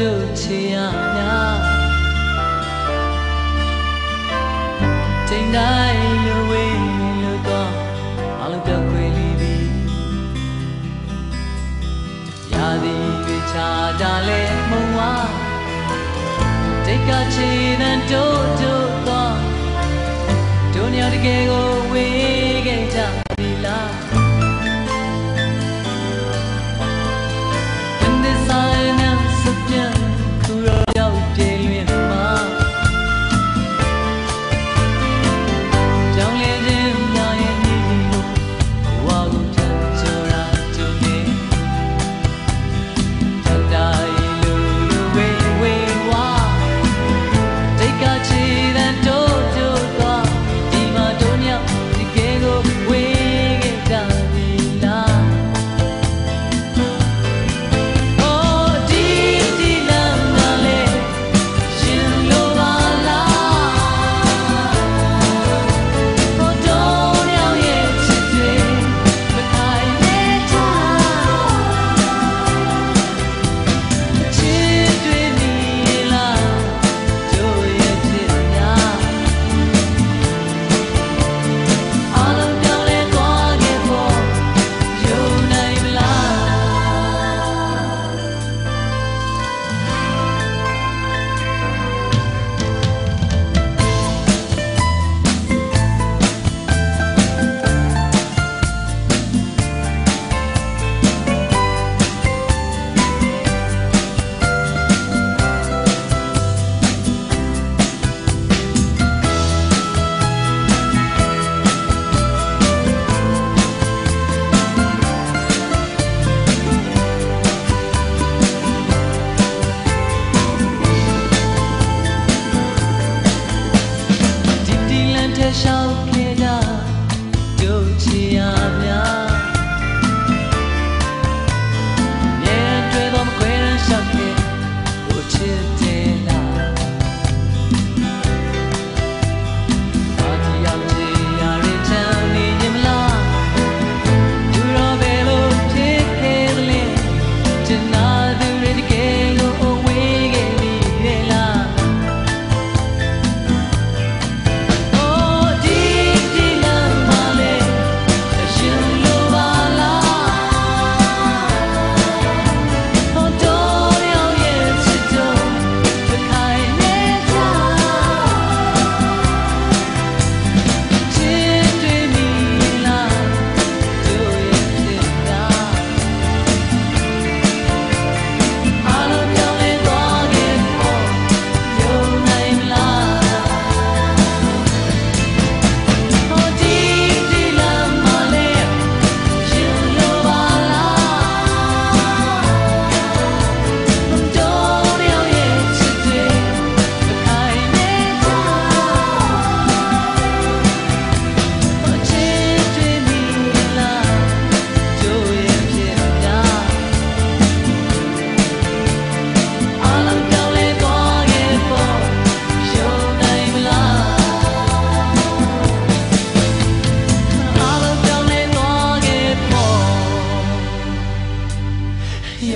တို့ချေရများချိန်တိုင်းလိုဝေးလိုတော့မလိုပြောခွေလီပြီရာသီတွေချာတာလဲမုံဝါတိတ်ကချေတဲ့တို့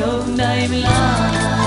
Job Daimler.